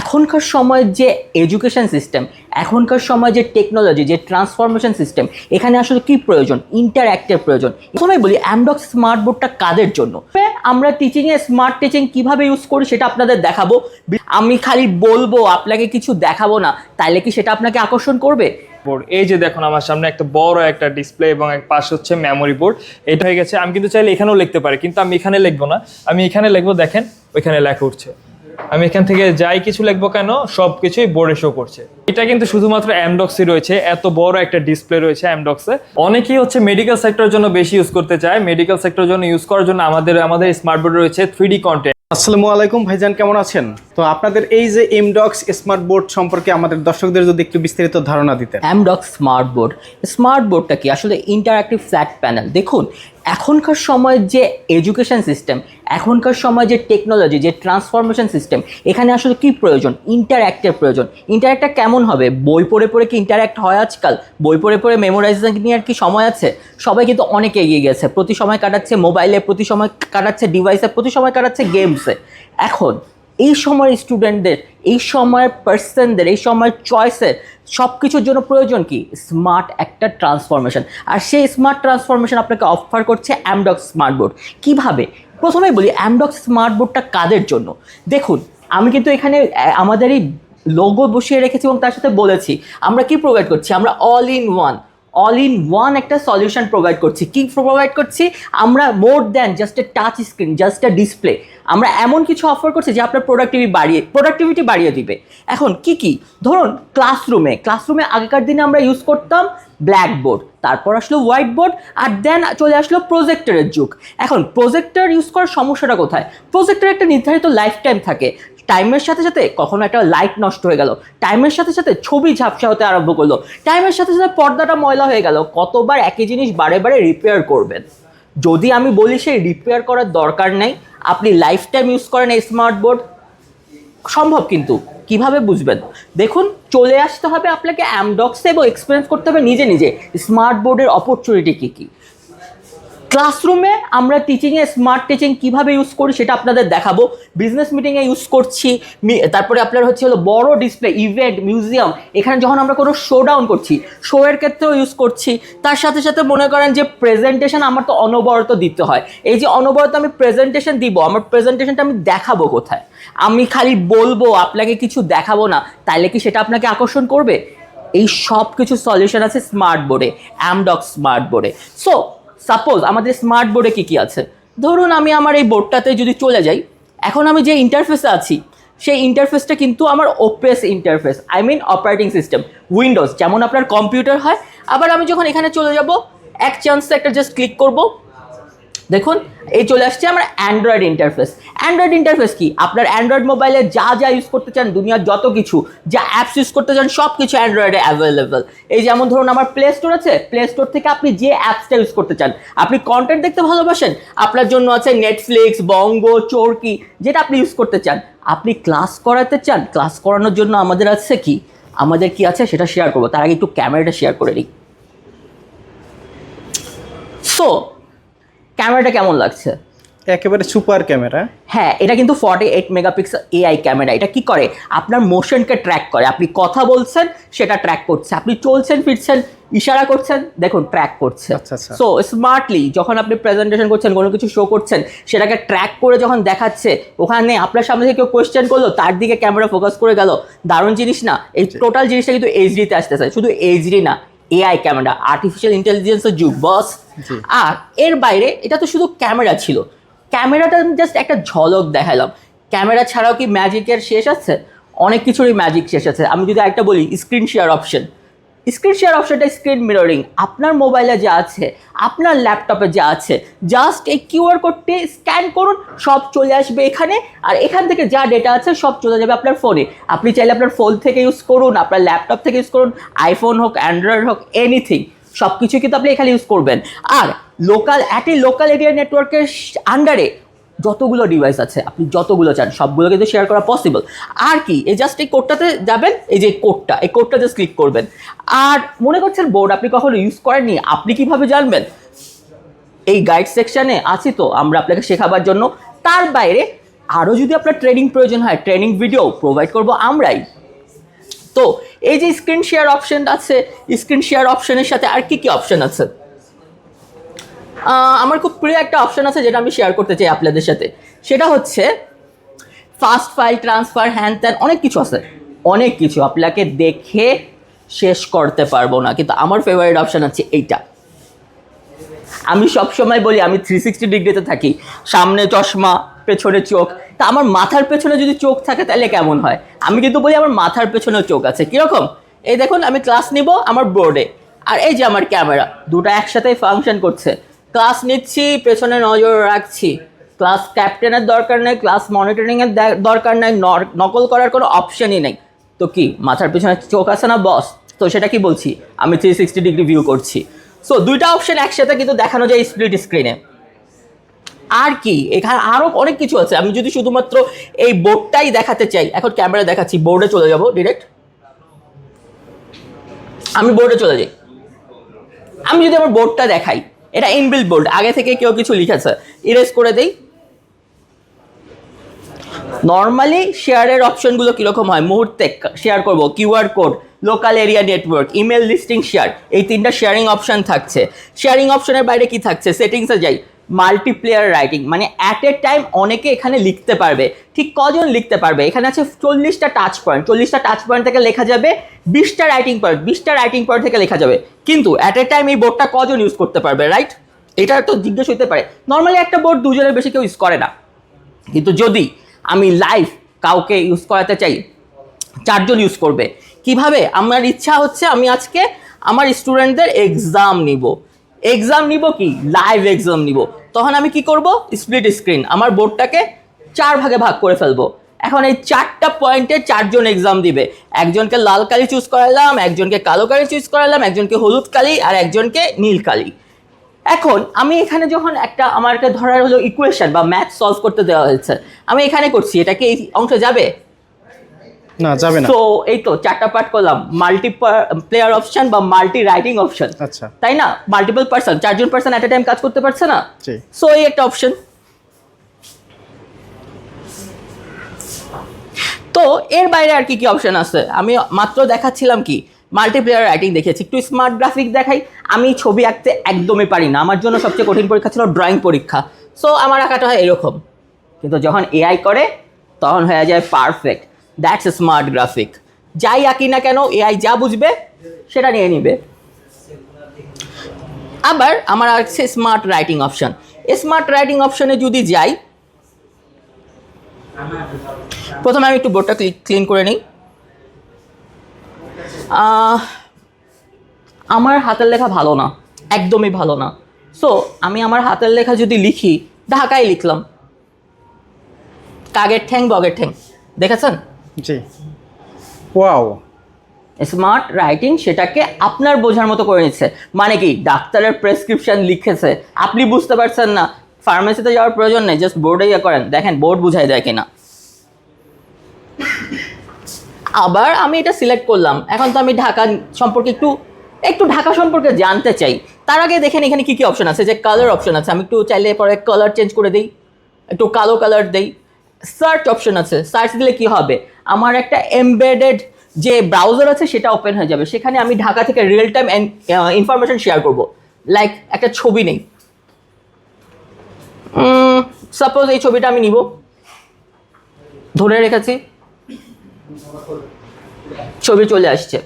এখনকার সময়ের যে এডুকেশন সিস্টেম এখনকার সময় যে টেকনোলজি যে ট্রান্সফরমেশন সিস্টেম এখানে আসলে কি প্রয়োজন? ইন্টারঅ্যাক্টের প্রয়োজন। প্রথমে বলি অ্যামডক স্মার্ট বোর্ডটা কাদের জন্য? আমরা টিচিংয়ে স্মার্ট টিচিং কীভাবে ইউজ করি সেটা আপনাদের দেখাবো। আমি খালি বলব, আপনাকে কিছু দেখাবো না, তাইলে কি সেটা আপনাকে আকর্ষণ করবে? বোর্ড এই যে দেখুন আমার সামনে একটা বড় একটা ডিসপ্লে এবং এক পাশ হচ্ছে মেমোরি বোর্ড এটা হয়ে গেছে। আমি কিন্তু চাইলে এখানেও লিখতে পারি, কিন্তু আমি এখানে লিখব না। আমি এখানে লিখব, দেখেন, ওইখানে লেখা উঠছে। আমি এখান থেকে যাই কিছু লিখব কেন? সব কিছুই বোর্ডে শো করছে। এটা কিন্তু শুধুমাত্র অ্যামডক্সই রয়েছে এত বড় একটা ডিসপ্লে রয়েছে অ্যামডক্সে অনেকেই হচ্ছে মেডিকেল সেক্টরের জন্য বেশি ইউজ করতে চায় মেডিকেল সেক্টরের জন্য ইউজ করার জন্য আমাদের আমাদের স্মার্ট বোর্ড রয়েছে থ্রি ডি কন্টেন্ট আসসালামু আলাইকুম ভাইজান কেমন আছেন? তো আপনাদের এই যে এমডক্স স্মার্ট বোর্ড সম্পর্কে আমাদের দর্শকদের যদি একটু বিস্তারিত ধারণা দিতেন। অ্যামডক স্মার্ট বোর্ড স্মার্ট বোর্ডটা কি? আসলে ইন্টারঅ্যাক্টিভ ফ্ল্যাট প্যানেল দেখুন এখনকার সময় যে এডুকেশন সিস্টেম এখনকার সময় যে টেকনোলজি যে ট্রান্সফরমেশন সিস্টেম এখানে আসলে কি প্রয়োজন? ইন্টারঅ্যাক্টের প্রয়োজন। ইন্টারঅ্যাক্টটা কেমন হবে? বই পড়ে পড়ে কি ইন্টারঅ্যাক্ট হয় আজকাল? বই পড়ে পড়ে মেমোরাইজেশন নিয়ে আর কি সময় আছে? সবাই কিন্তু অনেক এগিয়ে গেছে। প্রতি সময় কাটাচ্ছে মোবাইলে প্রতি সময় কাটাচ্ছে ডিভাইসে প্রতি সময় কাটাচ্ছে গেমসে এখন এই সময়ের স্টুডেন্টদের এই সময়ের পার্সনদের এই সময়ের চয়েসের সব কিছুর জন্য প্রয়োজন কি? স্মার্ট একটা ট্রান্সফরমেশন আর সেই স্মার্ট ট্রান্সফরমেশন আপনাকে অফার করছে অ্যামডক স্মার্ট বোর্ড কীভাবে? প্রথমে বলি অ্যামডক স্মার্ট বোর্ডটা কাদের জন্য? দেখুন, আমি কিন্তু এখানে আমাদের এই লোগো বসিয়ে রেখেছি এবং তার সাথে বলেছি, আমরা কি প্রোভাইড করছি? আমরা all in one all in one একটা সলিউশন প্রোভাইড করছি। কি প্রোভাইড করছি? আমরা more than just a touch screen just a display আমরা এমন কিছু অফার করছি যে আপনার প্রোডাক্টিভিটি বাড়িয়ে প্রোডাক্টিভিটি বাড়িয়ে দিবে। এখন কি কি? ধরুন ক্লাসরুমে ক্লাসরুমে আগেকার দিনে আমরা ইউজ করতাম ব্ল্যাক বোর্ড তারপর আসলো হোয়াইট বোর্ড আর দেন চলে আসলো প্রজেক্টরের যুগ। এখন প্রজেক্টর ইউজ করার সমস্যাটা কোথায়? প্রজেক্টর একটা নির্ধারিত লাইফ টাইম থাকে। টাইমের সাথে সাথে কখনো একটা লাইট নষ্ট হয়ে গেল। টাইমের সাথে সাথে ছবি ঝাপসা হতে আরম্ভ করল। টাইমের সাথে সাথে পর্দাটা ময়লা হয়ে গেল। কতবার একই জিনিস বারে বারে রিপেয়ার করবেন। যদি আমি বলি সেই রিপেয়ার করার দরকার নেই, আপনি লাইফ টাইম ইউজ করেন এই স্মার্ট বোর্ড সম্ভব কিন্তু। কীভাবে বুঝবেন? দেখুন, চলে আসতে হবে আপনাকে অ্যামডক্সে এবং এক্সপিরিয়েন্স করতে হবে নিজে নিজে। স্মার্ট বোর্ডের অপরচুনিটি কী কী? ক্লাসরুমে আমরা টিচিংয়ে স্মার্ট টিচিং কীভাবে ইউজ করি সেটা আপনাদের দেখাবো। বিজনেস মিটিংয়ে ইউজ করছি তারপরে আপনার হচ্ছে হলো বড় ডিসপ্লে ইভেন্ট মিউজিয়াম এখানে যখন আমরা কোনো শো ডাউন করছি শো এর ক্ষেত্রেও ইউজ করছি। তার সাথে সাথে মনে করেন যে প্রেজেন্টেশন আমার তো অনবরত দিতে হয়। এই যে অনবরত আমি প্রেজেন্টেশন দিব, আমার প্রেজেন্টেশনটা আমি দেখাবো কোথায়? আমি খালি বলব, আপনাকে কিছু দেখাবো না, তাইলে কি সেটা আপনাকে আকর্ষণ করবে? এই সব কিছু সলিউশন আছে স্মার্ট বোর্ডে অ্যামডক স্মার্ট বোর্ডে সো সাপোজ আমাদের স্মার্ট বোর্ডে কী কী আছে? ধরুন আমি আমার এই বোর্ডটাতে যদি চলে যাই, এখন আমি যে ইন্টারফেসে আছি, সেই ইন্টারফেসটা কিন্তু আমার ওপেস interface I mean operating system Windows যেমন আপনার কম্পিউটার হয়, আবার আমি যখন এখানে চলে যাব, এক চান্সে একটা জাস্ট ক্লিক করব দেখুন, এই চলে আসছে আমার অ্যান্ড্রয়েড ইন্টারফেস অ্যান্ড্রয়েড ইন্টারফেস কি? আপনার অ্যান্ড্রয়েড মোবাইলে যা যা ইউজ করতে চান, দুনিয়ার যত কিছু, যা অ্যাপস ইউজ করতে চান সব কিছু অ্যান্ড্রয়েডে অ্যাভেলেবেল এই যেমন ধরুন, আমার প্লে স্টোর আছে প্লে স্টোর থেকে আপনি যে অ্যাপসটা ইউজ করতে চান, আপনি কন্টেন্ট দেখতে ভালোবাসেন, আপনার জন্য আছে নেটফ্লিক্স বঙ্গ চোরকি যেটা আপনি ইউজ করতে চান। আপনি ক্লাস করাতে চান ক্লাস করানোর জন্য আমাদের আছে কি? আমাদের কি আছে? সেটা শেয়ার করব। তার আগে একটু ক্যামেরাটা শেয়ার করে নিই। সো ক্যামেরাটা কেমন লাগছে? একেবারে সুপার ক্যামেরা। হ্যাঁ এটা কিন্তু forty eight megapixel AI camera. এটা কি করে? আপনার মোশনকে ট্র্যাক করে। আপনি কথা বলছেন সেটা ট্র্যাক করছে। আপনি চলছেন ফিরছেন ইশারা করছেন দেখুন ট্র্যাক করছে। আচ্ছা, আচ্ছা। সো স্মার্টলি যখন আপনি প্রেজেন্টেশন করছেন কোনো কিছু শো করছেন সেটাকে ট্র্যাক করে যখন দেখাচ্ছে ওখানে আপনার সামনে থেকে কেউ কোয়েশ্চেন করল তার দিকে ক্যামেরা ফোকাস করে গেল। দারুণ জিনিস না? এই টোটাল জিনিসটা কিন্তু এইচডিতে আসতেছে। শুধু এইচডি না এআই ক্যামেরা আর্টিফিশিয়াল ইন্টেলিজেন্সের যুগ বস। আর এর বাইরে এটা তো শুধু ক্যামেরা ছিল। ক্যামেরাটা জাস্ট একটা ঝলক দেখালাম। ক্যামেরা ছাড়াও কি ম্যাজিকের শেষ আছে? অনেক কিছুরই ম্যাজিক শেষ আছে। আমি যদি একটা বলি screen share option screen share অপশনটা স্ক্রিন মিররিং আপনার মোবাইলে যা আছে, আপনার ল্যাপটপে যা আছে জাস্ট এই কিউআর কোডটি স্ক্যান করুন, সব চলে আসবে এখানে। আর এখান থেকে যা ডেটা আছে, সব চলে যাবে আপনার ফোনে আপনি চাইলে আপনার ফোন থেকে ইউজ করুন, আপনার ল্যাপটপ থেকে ইউজ করুন আইফোন হোক অ্যান্ড্রয়েড হোক এনিথিং সব কিছু কিন্তু আপনি এখানে ইউজ করবেন। আর লোকাল অ্যাট লোকাল এরিয়া নেটওয়ার্কের আন্ডারে যতগুলো ডিভাইস আছে, আপনি যতগুলো চান, সবগুলো কিন্তু শেয়ার করা পসিবল আর কি, এই জাস্ট এই কোডটাতে যাবেন, এই যে কোডটা এই কোডটা জাস্ট ক্লিক করবেন। আর মনে করছেন বোর্ড আপনি কখনো ইউজ করেননি, আপনি কীভাবে জানবেন? এই গাইড সেকশানে আছি তো, আমরা আপনাকে শেখাবার জন্য। তার বাইরে আরও যদি আপনার ট্রেনিং প্রয়োজন হয় ট্রেনিং ভিডিও প্রোভাইড করব আমরাই। তো, এই যে স্ক্রিন শেয়ার অপশন আছে স্ক্রিন শেয়ার অপশনের সাথে আর কি কি অপশন আছে? আমার খুব প্রিয় একটা অপশন আছে যেটা আমি শেয়ার করতে চাই আপনাদের সাথে। সেটা হচ্ছে ফাস্ট ফাইল ট্রান্সফার হ্যান ত্যান অনেক কিছু আছে। অনেক কিছু আপনাকে দেখে শেষ করতে পারব না। কিন্তু আমার ফেভারিট অপশান আছে এইটা। আমি সব সময় বলি, আমি থ্রি সিক্সটি ডিগ্রিতে থাকি। সামনে চশমা, পেছনে চোখ। তা আমার মাথার পেছনে যদি চোখ থাকে, তাহলে কেমন হয়? আমি কিন্তু বলি, আমার মাথার পেছনে চোখ আছে। কীরকম? এই দেখুন, আমি ক্লাস নিব আমার বোর্ডে আর এই যে আমার ক্যামেরা দুটো একসাথে ফাংশন করছে। ক্লাস নিচ্ছি, পেছনে নজর রাখছি। ক্লাস ক্যাপ্টেনের দরকার নেই, ক্লাস মনিটরিংয়ের দরকার নেই নকল করার কোনো অপশনই নেই। তো কি, মাথার পেছনে চোখ আছে না, বস? তো সেটা কি বলছি? আমি থ্রি সিক্সটি ডিগ্রি ভিউ করছি। সো দুইটা অপশন একসাথে কিন্তু দেখানো যায় স্প্লিট স্ক্রিনে আর কি, এখানে আরও অনেক কিছু আছে। আমি যদি শুধুমাত্র এই বোর্ডটাই দেখাতে চাই, এখন ক্যামেরা দেখাচ্ছি বোর্ডে চলে যাব ডিরেক্ট আমি বোর্ডে চলে যাই। আমি যদি আমার বোর্ডটা দেখাই এটা ইনবিল্ড বোল্ড আগে থেকে কেউ কিছু লিখেছে। ইরেজ করে দেই। নর্মালি শেয়ারের অপশনগুলো কীরকম হয়? মুহূর্তে শেয়ার করব QR code local area network email listing share এই তিনটা শেয়ারিং অপশান থাকছে। শেয়ারিং অপশনের বাইরে কি থাকছে? সেটিংসে যাই। মাল্টিপ্লেয়ার রাইটিং মানে অ্যাট এ টাইম অনেকে এখানে লিখতে পারবে। ঠিক কজন লিখতে পারবে? এখানে আছে চল্লিশটা টাচ পয়েন্ট চল্লিশটা টাচ পয়েন্ট থেকে লেখা যাবে বিশটা রাইটিং পয়েন্ট বিশটা রাইটিং পয়েন্ট থেকে লেখা যাবে। কিন্তু অ্যাট এ টাইম এই বোর্ডটা কজন ইউজ করতে পারবে রাইট এটা তো জিজ্ঞেস হতে পারে। নর্মালি একটা বোর্ড দুজনের বেশি কেউ ইউজ করে না। কিন্তু যদি আমি লাইভ কাউকে ইউজ করাতে চাই, চারজন ইউজ করবে। কীভাবে? আমার ইচ্ছা হচ্ছে আমি আজকে আমার স্টুডেন্টদের এক্সাম নিব। এক্সাম নিব কি? লাইভ এক্সাম নিব। তখন আমি কি করব? স্প্লিট স্ক্রিন আমার বোর্ডটাকে চার ভাগে ভাগ করে ফেলব। এখন এই চারটা পয়েন্টে চারজন এক্সাম দিবে। একজনকে লাল কালি চুজ করালাম, একজনকে কালো কালি চুজ করালাম, একজনকে হলুদ কালি আর একজনকে নীল কালি। এখন আমি এখানে যখন একটা আমাকে ধরার হলো ইকুয়েশন বা ম্যাথ সলভ করতে দেওয়া হয়েছে, আমি এখানে করছি। এটা কি এই অংশে যাবে? না যাবে না। তো এই তো চারটা পার্ট করলাম। মাল্টি প্লেয়ার অপশন বা মাল্টি রাইটিং অপশন আচ্ছা। তাই না? মাল্টিপল পার্সন চারজন পার্সন এট এ টাইম কাজ করতে পারছে না? জি। সো এই একটা অপশন তো এর বাইরে আর কি কি অপশন আছে? আমি মাত্র দেখাচ্ছিলাম কি? মাল্টিপ্লেয়ার রাইটিং দেখেছি। একটু স্মার্ট গ্রাফিক দেখাই। আমি ছবি আঁকতে একদমই পারি না। আমার জন্য সবচেয়ে কঠিন পরীক্ষা ছিল ড্রয়িং পরীক্ষা। সো আমার আঁকাটা হয় এরকম। কিন্তু যখন এআই করে তখন হয়ে যায় perfect that's a smart graphic যাই আঁকি না কেন এআই যা বুঝবে, সেটা নিয়ে নিবে। আবার আমার আছে smart writing option smart writing অপশনে যদি যাই, প্রথমে আমি একটু বোর্ডটা ক্লিন করে নিই। আমার হাতের লেখা ভালো না, একদমই ভালো না। সো আমি আমার হাতের লেখা যদি লিখি, ঢাকায় লিখলাম। কাগের ঠ্যাং, বগের ঠ্যাং। দেখেছেন? জি। ওয়াও স্মার্ট রাইটিং সেটাকে আপনার বোঝার মতো করে নিচ্ছে। মানে কি? ডাক্তারের প্রেসক্রিপশন লিখেছে। আপনি বুঝতে পারছেন না। ফার্মেসিতে যাওয়ার প্রয়োজন নেই। জাস্ট বোর্ডে ইয়ে করেন। দেখেন বোর্ড বুঝাই দেয় কিনা। আবার আমি এটা সিলেক্ট করলাম। এখন তো আমি ঢাকা সম্পর্কে একটু একটু ঢাকা সম্পর্কে জানতে চাই। তার আগে দেখেন এখানে কি কি অপশন আছে? যে কালার অপশন আছে। আমি একটু চাইলে পরে কালার চেঞ্জ করে দিই। একটু কালো কালার দেই। সার্চ অপশন আছে। সার্চ দিলে কি হবে? আমার একটা এমবেডেড যে ব্রাউজার আছে, সেটা ওপেন হয়ে যাবে। সেখানে আমি ঢাকা থেকে রিয়েল টাইম ইনফরমেশন শেয়ার করব। লাইক একটা ছবি নেই। সাপোজ এই ছবিটা আমি নিব। ধরে রেখেছি। ছবি চলে আসছে।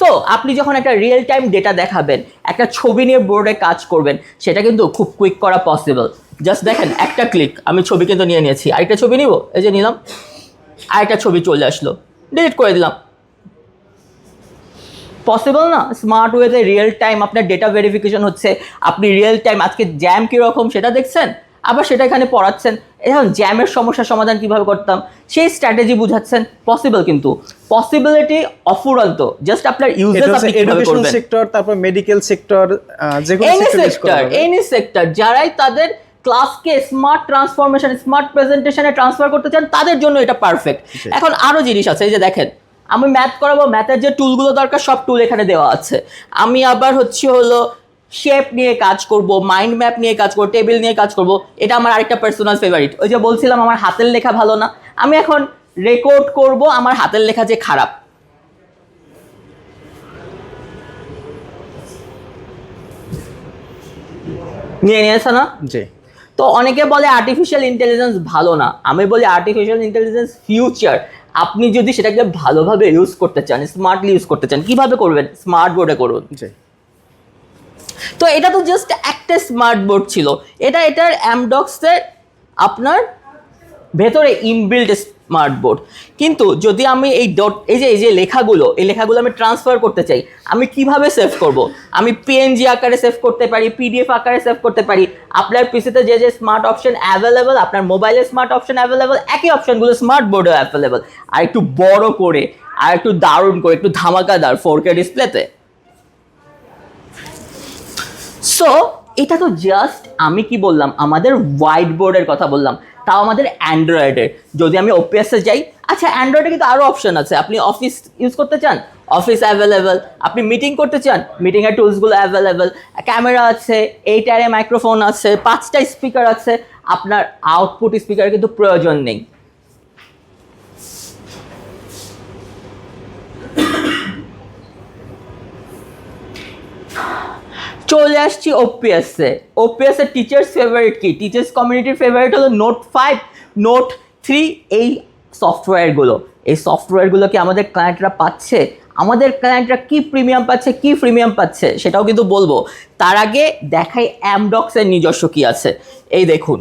সো আপনি যখন একটা রিয়েল টাইম ডেটা দেখাবেন, একটা ছবি নিয়ে বোর্ডে কাজ করবেন, সেটা কিন্তু খুব কুইক করা পসিবল জাস্ট দেখেন একটা ক্লিক আমি ছবি কিন্তু নিয়ে নিয়েছি। আরেকটা ছবি নিব? এই যে নিলাম। আরেকটা ছবি চলে আসলো। ডিলিট করে দিলাম। পসিবল না? স্মার্ট ওয়েতে রিয়েল টাইম আপনার ডেটা ভেরিফিকেশন হচ্ছে। আপনি রিয়েল টাইম আজকে জ্যাম কীরকম সেটা দেখছেন? আবার সেটা এখানে পড়াচ্ছেন। এখন জ্যামের সমস্যার সমাধান কীভাবে করতাম? সেই স্ট্র্যাটেজি বুঝাচ্ছেন। পসিবল কিন্তু। পসিবিলিটি অফুরন্ত। জাস্ট আপনার এটা ইউজেস আপনি কীভাবে করবেন? সেক্টর তারপর মেডিকেল সেক্টর যে কোনো সেক্টর এনি সেক্টর যারাই তাদের ক্লাসকে স্মার্ট ট্রান্সফরমেশন স্মার্ট প্রেজেন্টেশনে ট্রান্সফার করতে চান তাদের জন্য এটা পারফেক্ট এখন আরও জিনিস আছে এই যে দেখেন আমি ম্যাথ করাবো ম্যাথের যে টুলগুলো দরকার সব টুল এখানে দেওয়া আছে। আমি আবার হচ্ছে হলো শেপ নিয়ে কাজ করব মাইন্ড ম্যাপ নিয়ে কাজ করব টেবিল নিয়ে কাজ করব এটা আমার আরেকটা পার্সোনাল ফেভারিট ওই যে বলছিলাম আমার হাতের লেখা ভালো না। আমি এখন রেকর্ড করব আমার হাতের লেখা যে খারাপ। নিয়ে নিয়েছে না? জি। তো অনেকে বলে আর্টিফিশিয়াল ইন্টেলিজেন্স ভালো না। আমি বলি আর্টিফিশিয়াল ইন্টেলিজেন্স ফিউচার আপনি যদি সেটাকে ভালোভাবে ইউজ করতে চান স্মার্টলি ইউজ করতে চান কীভাবে করবেন? স্মার্ট বোর্ডে করুন। তো এটা তো জাস্ট একটা স্মার্ট বোর্ড ছিল। এটা এটার অ্যামডক্সের আপনার ভেতরে ইনবিল্ড স্মার্ট বোর্ড কিন্তু যদি আমি এই ডট এই যে এই যে লেখাগুলো, এই লেখাগুলো আমি ট্রান্সফার করতে চাই, আমি কীভাবে সেভ করব? আমি পিএনজি আকারে সেভ করতে পারি পিডিএফ আকারে সেভ করতে পারি, আপনার পিসিতে যে যে স্মার্ট অপশন অ্যাভেলেবল আপনার মোবাইলে স্মার্ট অপশন অ্যাভেলেবল একই অপশনগুলো স্মার্ট বোর্ডেও অ্যাভেলেবল আর একটু বড় করে, আর একটু দারুণ করে, একটু ধামাকাদার ফোর কে ডিসপ্লেতে সো এটা তো জাস্ট আমি কি বললাম? আমাদের হোয়াইট বোর্ডের কথা বললাম। তাও আমাদের অ্যান্ড্রয়েডের যদি আমি ওপিএসে যাই আচ্ছা অ্যান্ড্রয়েডে কিন্তু আরও অপশন আছে। আপনি অফিস ইউজ করতে চান? অফিস অ্যাভেলেবেল আপনি মিটিং করতে চান? মিটিংয়ের টুলসগুলো অ্যাভেলেবেল ক্যামেরা আছে এইটারে মাইক্রোফোন আছে, পাঁচটা স্পিকার আছে। আপনার আউটপুট স্পিকার কিন্তু প্রয়োজন নেই। চলে আসছি ওপিএসে ওপিএসের টিচার্স ফেভারিট কি? টিচার্স কমিউনিটির ফেভারিট হলো নোট ফাইভ নোট থ্রি এই সফটওয়্যারগুলো এই সফটওয়্যারগুলো কি আমাদের ক্লায়েন্টরা পাচ্ছে? আমাদের ক্লায়েন্টরা কি প্রিমিয়াম পাচ্ছে, কি প্রিমিয়াম পাচ্ছে, সেটাও কিন্তু বলব। তার আগে দেখাই অ্যামডক্সের নিজস্ব কি আছে। এই দেখুন।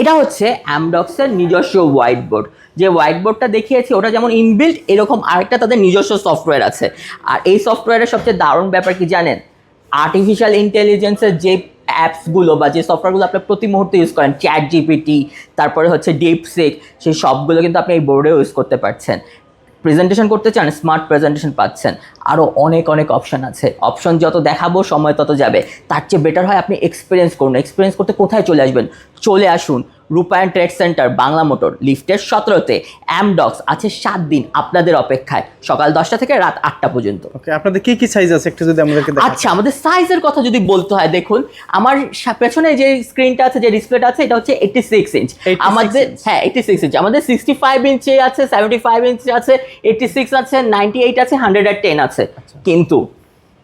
এটা হচ্ছে অ্যামডক্সের নিজস্ব হোয়াইট বোর্ড যে হোয়াইট বোর্ডটা দেখিয়েছি, ওটা যেমন ইনবিল্ট এরকম আরেকটা তাদের নিজস্ব সফটওয়্যার আছে। আর এই সফটওয়্যারের সবচেয়ে দারুণ ব্যাপার কি জানেন? আর্টিফিশিয়াল ইন্টেলিজেন্সের যে অ্যাপসগুলো বা যে সফটওয়্যারগুলো আপনি প্রতি মুহূর্তে ইউজ করেন চ্যাট জিপিটি তারপরে হচ্ছে ডিপসিক সেই সবগুলো কিন্তু আপনি এই বোর্ডেও ইউজ করতে পারছেন। প্রেজেন্টেশন করতে চান স্মার্ট প্রেজেন্টেশন পাচ্ছেন। আরও অনেক অনেক অপশন আছে। অপশন যত দেখাবো, সময় তত যাবে। তার চেয়ে বেটার হয় আপনি এক্সপিরিয়েন্স করুন। এক্সপিরিয়েন্স করতে কোথায় চলে আসবেন? চলে আসুন। রূপায়ণ ট্রেড সেন্টার বাংলা মোটর লিফটের সতেরোতে অ্যামডক্স আছে সাত দিন আপনাদের অপেক্ষায় সকাল দশটা থেকে রাত আটটা পর্যন্ত। ওকে আপনাদের কি কি সাইজ আছে একটু যদি আমাদেরকে আচ্ছা আমাদের সাইজের কথা যদি বলতে হয় দেখুন আমার পেছনে যে স্ক্রিনটা আছে যে ডিসপ্লেটা আছে এটা হচ্ছে এইটি সিক্স ইঞ্চ 86 আমাদের হ্যাঁ এইটি সিক্স ইঞ্চ আমাদের সিক্সটি ফাইভ ইঞ্চে আছে সেভেন্টি ফাইভ ইঞ্চ আছে এইটি সিক্স আছে নাইনটি এইট আছে হান্ড্রেড আর টেন আছে। কিন্তু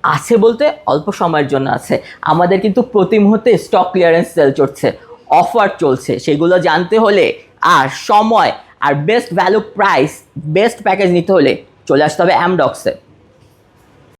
আছে বলতে অল্প সময়ের জন্য আছে। আমাদের কিন্তু প্রতি মুহূর্তে স্টক ক্লিয়ারেন্স সেল চলছে অফার চলছে, সেগুলো জানতে হলে আর সময় আর best value price best package নিতে হলে চলে আসতে হবে অ্যামডক্সে